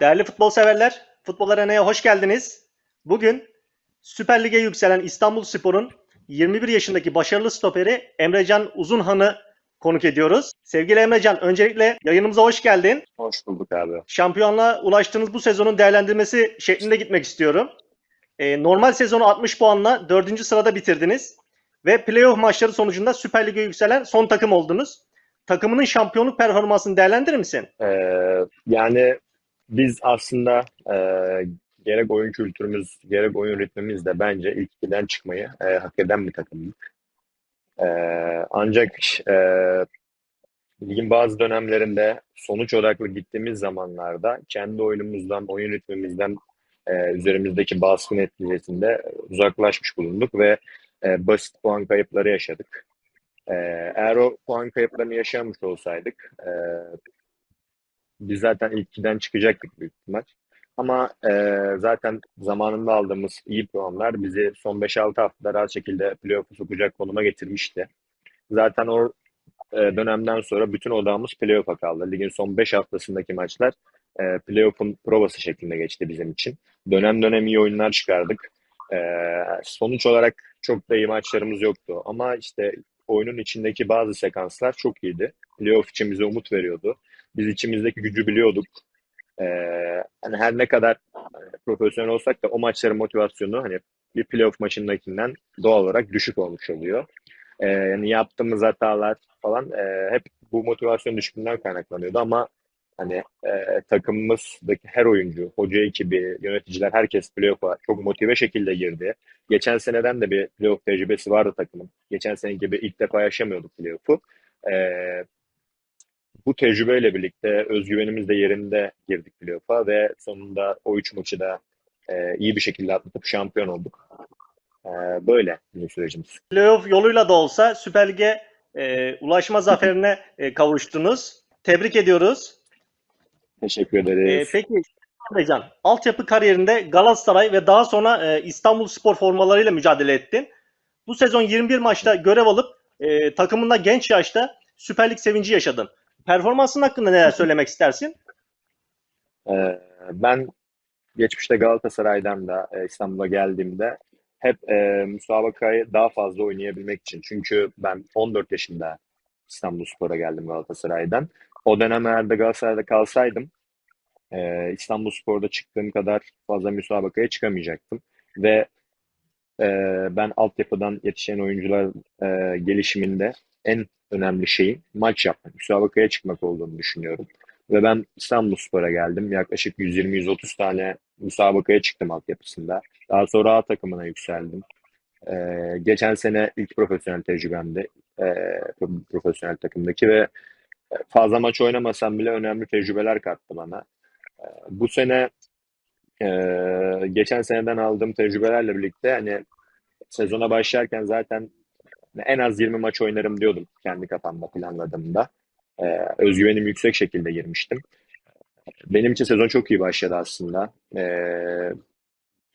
Değerli futbol severler, Futbol Arena'ya hoş geldiniz. Bugün Süper Lig'e yükselen İstanbul Spor'un 21 yaşındaki başarılı stoperi Emrecan Uzunhan'ı konuk ediyoruz. Sevgili Emrecan, öncelikle yayınımıza hoş geldin. Hoş bulduk abi. Şampiyonluğa ulaştığınız bu sezonun değerlendirmesi şeklinde gitmek istiyorum. Ee, normal sezonu 60 puanla 4. sırada bitirdiniz. Ve playoff maçları sonucunda Süper Lig'e yükselen son takım oldunuz. Takımının şampiyonluk performansını değerlendirir misin? Ee, yani biz aslında e, gerek oyun kültürümüz, gerek oyun ritmimiz de bence ilk ikiden çıkmayı e, hak eden bir takımdık. E, ancak e, ligin bazı dönemlerinde sonuç odaklı gittiğimiz zamanlarda kendi oyunumuzdan, oyun ritmimizden e, üzerimizdeki baskı neticesinde uzaklaşmış bulunduk ve e, basit puan kayıpları yaşadık. E, eğer o puan kayıplarını yaşamış olsaydık e, biz zaten ilk ikiden çıkacaktık büyük ihtimal. Ama e, zaten zamanında aldığımız iyi puanlar bizi son 5-6 haftada rahat şekilde playoff'a sokacak konuma getirmişti. Zaten o e, dönemden sonra bütün odağımız playoff'a kaldı. Ligin son 5 haftasındaki maçlar e, playoff'un provası şeklinde geçti bizim için. Dönem dönem iyi oyunlar çıkardık. E, sonuç olarak çok da iyi maçlarımız yoktu. Ama işte oyunun içindeki bazı sekanslar çok iyiydi. Playoff için bize umut veriyordu. Biz içimizdeki gücü biliyorduk. Ee, hani her ne kadar e, profesyonel olsak da o maçların motivasyonu hani bir playoff maçındakinden doğal olarak düşük olmuş oluyor. Ee, yani yaptığımız hatalar falan e, hep bu motivasyon düşüklüğünden kaynaklanıyordu ama hani e, takımımızdaki her oyuncu, hoca ekibi, yöneticiler herkes playoff'a çok motive şekilde girdi. Geçen seneden de bir playoff tecrübesi vardı takımın. Geçen sene gibi ilk defa yaşamıyorduk playoff'u. Ee, bu tecrübeyle birlikte özgüvenimiz de yerinde girdik playoff'a ve sonunda o üç maçı da e, iyi bir şekilde atlatıp şampiyon olduk. E, böyle bizim sürecimiz. Playoff yoluyla da olsa Süper Lig'e e, ulaşma zaferine e, kavuştunuz. Tebrik ediyoruz. Teşekkür E, ederiz. peki Emrecan, altyapı kariyerinde Galatasaray ve daha sonra e, İstanbul Spor formalarıyla mücadele ettin. Bu sezon 21 maçta görev alıp e, takımında genç yaşta Süper Lig sevinci yaşadın. Performansın hakkında neler söylemek istersin? E, ben geçmişte Galatasaray'dan da e, İstanbul'a geldiğimde hep e, müsabakayı daha fazla oynayabilmek için. Çünkü ben 14 yaşında İstanbul Spor'a geldim Galatasaray'dan. O dönem eğer de Galatasaray'da kalsaydım e, İstanbul Spor'da çıktığım kadar fazla müsabakaya çıkamayacaktım. Ve e, ben altyapıdan yetişen oyuncular e, gelişiminde en önemli şeyin maç yapmak, müsabakaya çıkmak olduğunu düşünüyorum. Ve ben İstanbulspor'a geldim. Yaklaşık 120-130 tane müsabakaya çıktım altyapısında. Daha sonra A takımına yükseldim. Ee, geçen sene ilk profesyonel tecrübemdi. Ee, profesyonel takımdaki ve fazla maç oynamasam bile önemli tecrübeler kattı bana. Ee, bu sene e, geçen seneden aldığım tecrübelerle birlikte hani sezona başlarken zaten en az 20 maç oynarım diyordum kendi kafamda planladığımda. Ee, özgüvenim yüksek şekilde girmiştim. Benim için sezon çok iyi başladı aslında. Ee,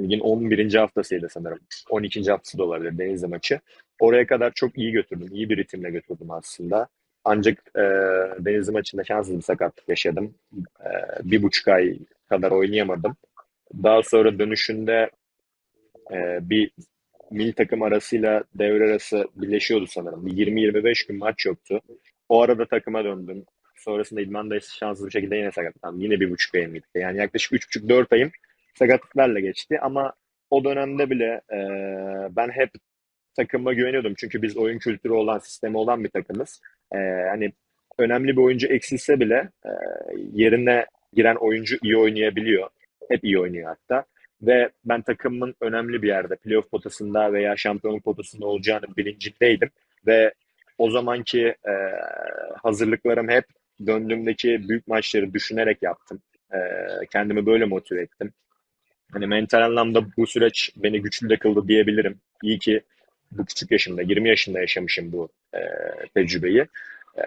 ligin 11. haftasıydı sanırım. 12. haftası da olabilir Denizli maçı. Oraya kadar çok iyi götürdüm. iyi bir ritimle götürdüm aslında. Ancak e, Denizli maçında şanssız bir sakatlık yaşadım. E, bir buçuk ay kadar oynayamadım. Daha sonra dönüşünde e, bir milli takım arasıyla devre arası birleşiyordu sanırım. Bir 20-25 gün maç yoktu. O arada takıma döndüm. Sonrasında idmanda şanssız bir şekilde yine sakatlandım. Yine bir buçuk ayım gitti. Yani yaklaşık üç buçuk dört ayım sakatlıklarla geçti. Ama o dönemde bile e, ben hep takıma güveniyordum. Çünkü biz oyun kültürü olan, sistemi olan bir takımız. E, hani önemli bir oyuncu eksilse bile e, yerine giren oyuncu iyi oynayabiliyor. Hep iyi oynuyor hatta. Ve ben takımımın önemli bir yerde playoff potasında veya şampiyonluk potasında olacağını bilincindeydim. Ve o zamanki e, hazırlıklarım hep döndüğümdeki büyük maçları düşünerek yaptım. E, kendimi böyle motive ettim. Hani mental anlamda bu süreç beni güçlü de kıldı diyebilirim. İyi ki bu küçük yaşımda, 20 yaşında yaşamışım bu e, tecrübeyi. E,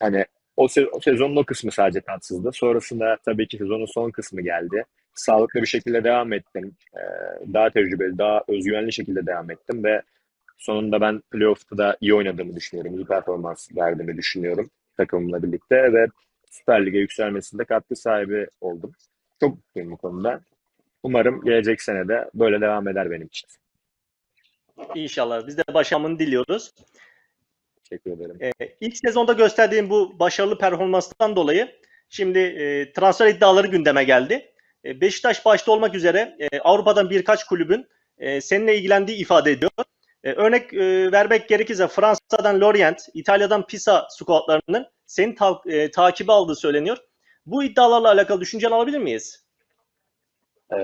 hani o, se o sezonun o kısmı sadece tatsızdı. Sonrasında tabii ki sezonun son kısmı geldi. Sağlıklı bir şekilde devam ettim. E, daha tecrübeli, daha özgüvenli şekilde devam ettim ve sonunda ben playoff'ta da iyi oynadığımı düşünüyorum. İyi performans verdiğimi düşünüyorum takımımla birlikte ve Süper Lig'e yükselmesinde katkı sahibi oldum. çok mutluyum bu konuda. Umarım gelecek sene de böyle devam eder benim için. İnşallah. Biz de başarımını diliyoruz. Teşekkür ederim. Ee, ilk sezonda gösterdiğim bu başarılı performanstan dolayı şimdi e, transfer iddiaları gündeme geldi. E, Beşiktaş başta olmak üzere e, Avrupa'dan birkaç kulübün e, seninle ilgilendiği ifade ediyor. Örnek vermek gerekirse Fransa'dan Lorient, İtalya'dan Pisa squadlarının senin ta- takibi aldığı söyleniyor. Bu iddialarla alakalı düşünceni alabilir miyiz? Ee,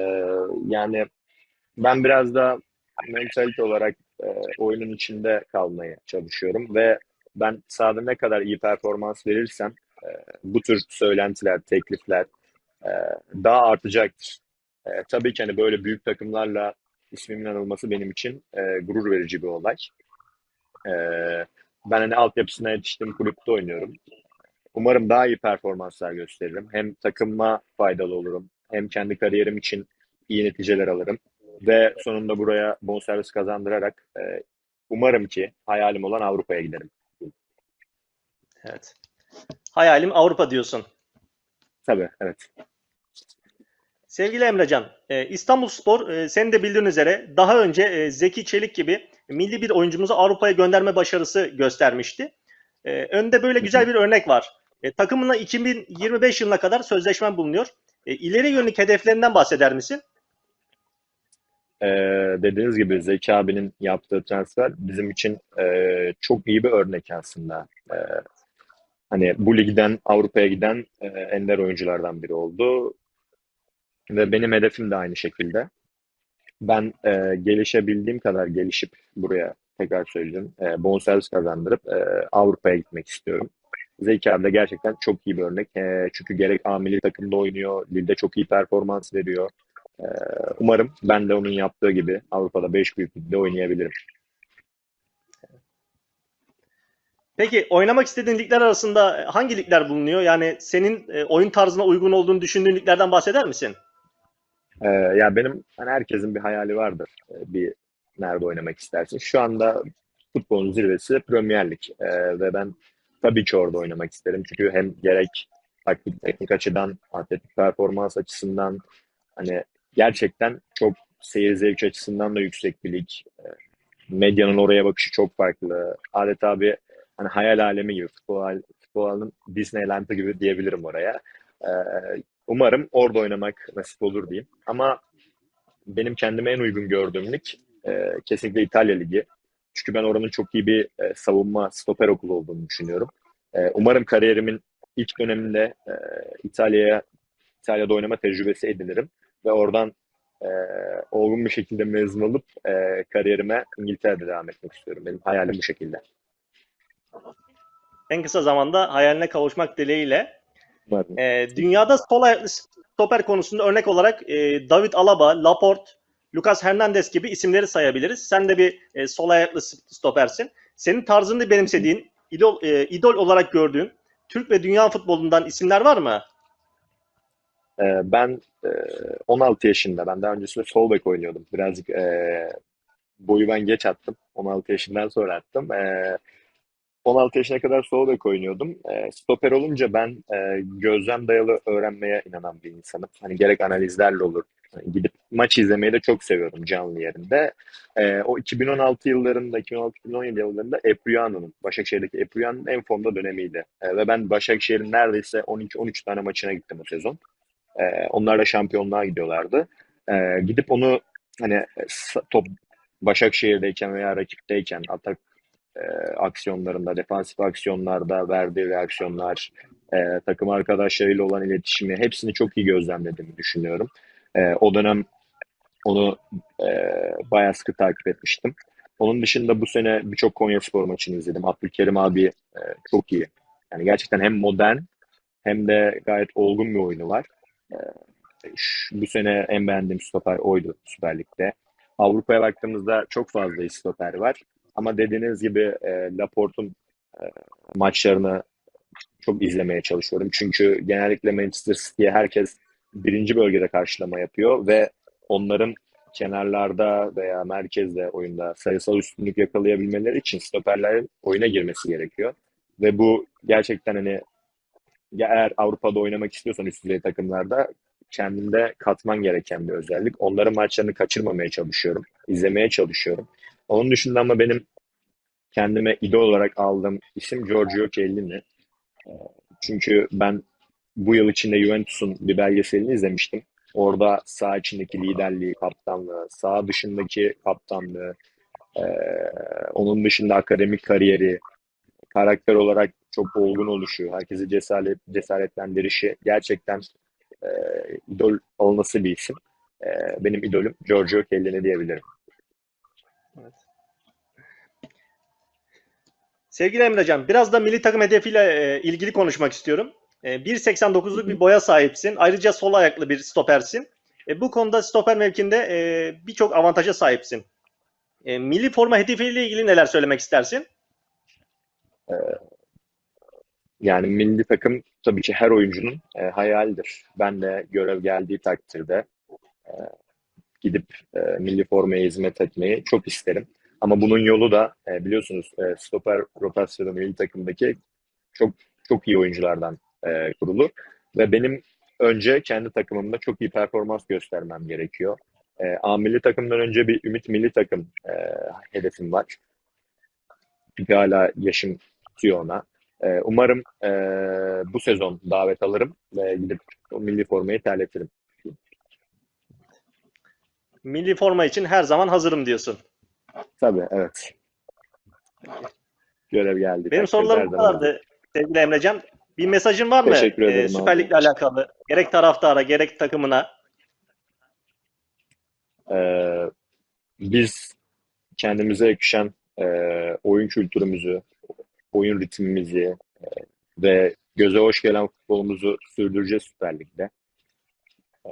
yani ben biraz da mentalite olarak e, oyunun içinde kalmaya çalışıyorum ve ben sahada ne kadar iyi performans verirsem e, bu tür söylentiler, teklifler daha artacaktır. E, tabii ki hani böyle büyük takımlarla ismimin anılması benim için e, gurur verici bir olay. E, ben hani altyapısına yetiştiğim kulüpte oynuyorum. Umarım daha iyi performanslar gösteririm. Hem takıma faydalı olurum, hem kendi kariyerim için iyi neticeler alırım. Ve sonunda buraya bonservis kazandırarak e, umarım ki hayalim olan Avrupa'ya giderim. Evet. Hayalim Avrupa diyorsun. Tabii, evet. Sevgili Emrecan, e, İstanbulspor e, senin de bildiğin üzere daha önce e, Zeki Çelik gibi milli bir oyuncumuzu Avrupa'ya gönderme başarısı göstermişti. E, önde böyle güzel bir örnek var. E, takımına 2025 yılına kadar sözleşmen bulunuyor. E, ileri yönelik hedeflerinden bahseder misin? Ee, dediğiniz gibi Zeki abinin yaptığı transfer bizim için e, çok iyi bir örnek aslında. Ee, hani bu ligden Avrupa'ya giden e, ender oyunculardan biri oldu. Ve benim hedefim de aynı şekilde. Ben e, gelişebildiğim kadar gelişip buraya tekrar söyleyeceğim. E, bonservis kazandırıp e, Avrupa'ya gitmek istiyorum. Zeki abi gerçekten çok iyi bir örnek. E, çünkü gerek A milli takımda oynuyor, ligde çok iyi performans veriyor. E, umarım ben de onun yaptığı gibi Avrupa'da 5 büyük ligde oynayabilirim. Peki oynamak istediğin ligler arasında hangi ligler bulunuyor? Yani senin e, oyun tarzına uygun olduğunu düşündüğün liglerden bahseder misin? Ee, ya benim hani herkesin bir hayali vardır. Ee, bir nerede oynamak istersin. Şu anda futbolun zirvesi Premier Lig. Ee, ve ben tabii ki orada oynamak isterim. Çünkü hem gerek taktik teknik açıdan, atletik performans açısından hani gerçekten çok seyir zevki açısından da yüksek bir lig. Ee, medyanın oraya bakışı çok farklı. Adeta bir hani hayal alemi gibi futbol, futbolun Disneyland'ı gibi diyebilirim oraya. Ee, Umarım orada oynamak nasip olur diyeyim. Ama benim kendime en uygun gördüğüm lig e, kesinlikle İtalya Ligi. Çünkü ben oranın çok iyi bir e, savunma stoper okulu olduğunu düşünüyorum. E, umarım kariyerimin ilk döneminde e, İtalya'ya İtalya'da oynama tecrübesi edinirim ve oradan e, olgun bir şekilde mezun olup e, kariyerime İngiltere'de devam etmek istiyorum. Benim hayalim bu şekilde. En kısa zamanda hayaline kavuşmak dileğiyle. E, dünyada sol ayaklı stoper konusunda örnek olarak e, David Alaba, Laporte, Lucas Hernandez gibi isimleri sayabiliriz. Sen de bir e, sol ayaklı stopersin. Senin tarzını benimsediğin, idol, e, idol olarak gördüğün Türk ve dünya futbolundan isimler var mı? Ee, ben e, 16 yaşında, ben daha öncesinde sol bek oynuyordum. Birazcık e, boyu ben geç attım. 16 yaşından sonra attım. E, 16 yaşına kadar sol bek oynuyordum. E, stoper olunca ben e, gözlem dayalı öğrenmeye inanan bir insanım. Hani gerek analizlerle olur. Hani gidip maç izlemeyi de çok seviyorum canlı yerinde. E, o 2016 yıllarında, 2016-2017 yıllarında Epriano'nun, Başakşehir'deki Epriano'nun en formda dönemiydi. E, ve ben Başakşehir'in neredeyse 12-13 tane maçına gittim o sezon. E, onlar da şampiyonluğa gidiyorlardı. E, gidip onu hani top Başakşehir'deyken veya rakipteyken atak e, aksiyonlarında, defansif aksiyonlarda verdiği reaksiyonlar, e, takım arkadaşlarıyla olan iletişimi hepsini çok iyi gözlemlediğimi düşünüyorum. E, o dönem onu e, bayağı sıkı takip etmiştim. Onun dışında bu sene birçok Konya Spor maçını izledim. Abdülkerim abi e, çok iyi. Yani gerçekten hem modern hem de gayet olgun bir oyunu var. E, şu, bu sene en beğendiğim stoper oydu Süper Lig'de. Avrupa'ya baktığımızda çok fazla stoper var. Ama dediğiniz gibi e, Laporte'un e, maçlarını çok izlemeye çalışıyorum. Çünkü genellikle Manchester City'ye herkes birinci bölgede karşılama yapıyor ve onların kenarlarda veya merkezde oyunda sayısal üstünlük yakalayabilmeleri için stoperlerin oyuna girmesi gerekiyor. Ve bu gerçekten hani ya eğer Avrupa'da oynamak istiyorsan üst düzey takımlarda kendinde katman gereken bir özellik. Onların maçlarını kaçırmamaya çalışıyorum. izlemeye çalışıyorum. Onun dışında ama benim kendime idol olarak aldığım isim Giorgio Chiellini. Ee, Çünkü ben bu yıl içinde Juventus'un bir belgeselini izlemiştim. Orada saha içindeki liderliği, kaptanlığı, saha dışındaki kaptanlığı, ee, onun dışında akademik kariyeri, karakter olarak çok olgun oluşu, herkesi cesaret, cesaretlendirişi gerçekten e, idol olması bir isim. E, benim idolüm Giorgio Chiellini diyebilirim. Evet. Sevgili Emrecan, biraz da milli takım hedefiyle e, ilgili konuşmak istiyorum. E, 1.89'luk bir boya sahipsin. Ayrıca sol ayaklı bir stopersin. E, bu konuda stoper mevkinde e, birçok avantaja sahipsin. E, milli forma hedefiyle ilgili neler söylemek istersin? Yani milli takım tabii ki her oyuncunun e, hayalidir. Ben de görev geldiği takdirde e, gidip e, milli formaya hizmet etmeyi çok isterim. Ama bunun yolu da e, biliyorsunuz e, stoper rotasyonu milli takımdaki çok çok iyi oyunculardan e, kurulu ve benim önce kendi takımımda çok iyi performans göstermem gerekiyor. E, A milli takımdan önce bir Ümit milli takım e, hedefim var. Çünkü hala yaşım tutuyor ona. E, umarım e, bu sezon davet alırım ve gidip o milli formayı terletirim. Milli forma için her zaman hazırım diyorsun. Tabii evet. Görev geldi. Benim sorularım bu kadardı sevgili Emrecan. Bir mesajın var mı? Teşekkür ederim e, abi. Süper Lig'le alakalı. Gerek taraftara gerek takımına. Ee, biz kendimize yakışan e, oyun kültürümüzü, oyun ritmimizi e, ve göze hoş gelen futbolumuzu sürdüreceğiz Süper Lig'de. Ee,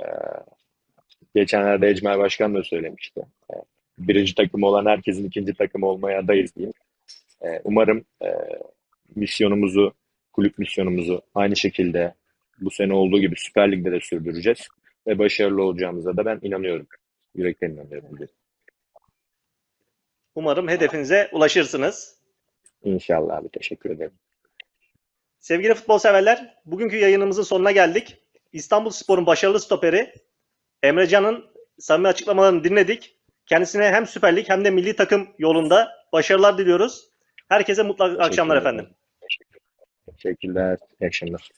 geçenlerde Ecmer Başkan da söylemişti. Ee, birinci takım olan herkesin ikinci takım olmaya adayız diyeyim. Ee, umarım e, misyonumuzu, kulüp misyonumuzu aynı şekilde bu sene olduğu gibi Süper Lig'de de sürdüreceğiz ve başarılı olacağımıza da ben inanıyorum. Yürekten inanıyorum. diye. Umarım hedefinize ulaşırsınız. İnşallah abi teşekkür ederim. Sevgili futbol severler, bugünkü yayınımızın sonuna geldik. İstanbul Spor'un başarılı stoperi Emrecan'ın samimi açıklamalarını dinledik. Kendisine hem Süper Lig hem de milli takım yolunda başarılar diliyoruz. Herkese mutlu akşamlar efendim. Teşekkürler. İyi akşamlar.